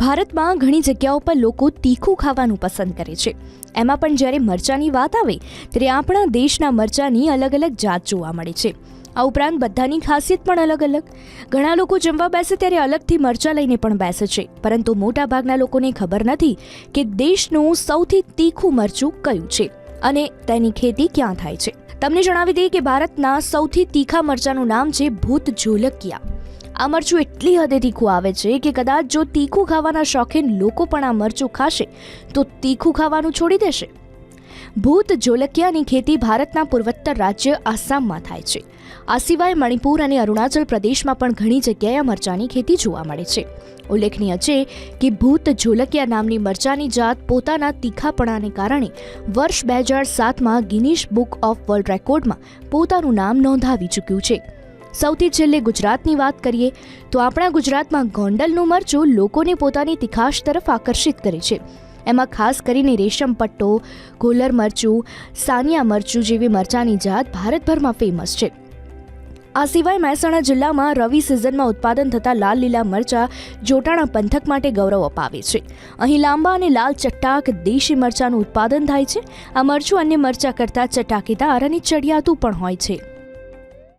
ભારતમાં ઘણી જગ્યાઓ પર લોકો તીખું ખાવાનું પસંદ કરે છે. એમાં પણ જ્યારે મરચાંની વાત આવે, ત્યારે આપણા દેશના મરચાંની અલગ અલગ જાત જોવા મળે છે. આ ઉપરાંત બધાની ખાસિયત પણ અલગ અલગ. ઘણા લોકો જમવા બેસે ત્યારે અલગથી મરચાં લઈને પણ બેસે છે, પરંતુ મોટાભાગના લોકોને ખબર નથી કે દેશનું સૌથી તીખું મરચું કયું છે અને તેની ખેતી ક્યાં થાય છે. તમને જણાવી દઈએ કે ભારતના સૌથી તીખા મરચાંનું નામ છે ભૂત ઝોલકિયા. આ મરચું એટલી હદે તીખું આવે છે કે કદાચ જો તીખું ખાવાના શોખીન લોકો પણ આ મરચું ખાશે, તો તીખું ખાવાનું છોડી દેશે. ભૂત જોલકિયાની ખેતી ભારતના પૂર્વોત્તર રાજ્ય આસામમાં થાય છે. આ સિવાય મણિપુર અને અરુણાચલ પ્રદેશમાં પણ ઘણી જગ્યાએ મરચાની ખેતી જોવા મળે છે. ઉલ્લેખનીય છે કે ભૂત ઝોલકિયા નામની મરચાંની જાત પોતાના તીખાપણાને કારણે વર્ષ બે હજાર સાતમાં ગિનીશ બુક ઓફ વર્લ્ડ રેકોર્ડમાં પોતાનું નામ નોંધાવી ચૂક્યું છે. સૌથી છેલ્લે ગુજરાતની વાત કરીએ, તો આપણા ગુજરાતમાં ગોંડલનું મરચું લોકોને પોતાની તીખાશ તરફ આકર્ષિત કરે છે. એમાં ખાસ કરીને રેશમ પટ્ટો ગોલર મરચું, સાનિયા મરચું જેવી મરચાંની જાત ભારતભરમાં ફેમસ છે. આ સિવાય મહેસાણા જિલ્લામાં રવિ સિઝનમાં ઉત્પાદન થતા લાલ લીલા મરચાં જોટાણા પંથક માટે ગૌરવ અપાવે છે. અહીં લાંબા અને લાલ ચટાક દેશી મરચાંનું ઉત્પાદન થાય છે. આ મરચું અન્ય મરચાં કરતાં ચટાકેદાર અને ચડિયાતું પણ હોય છે.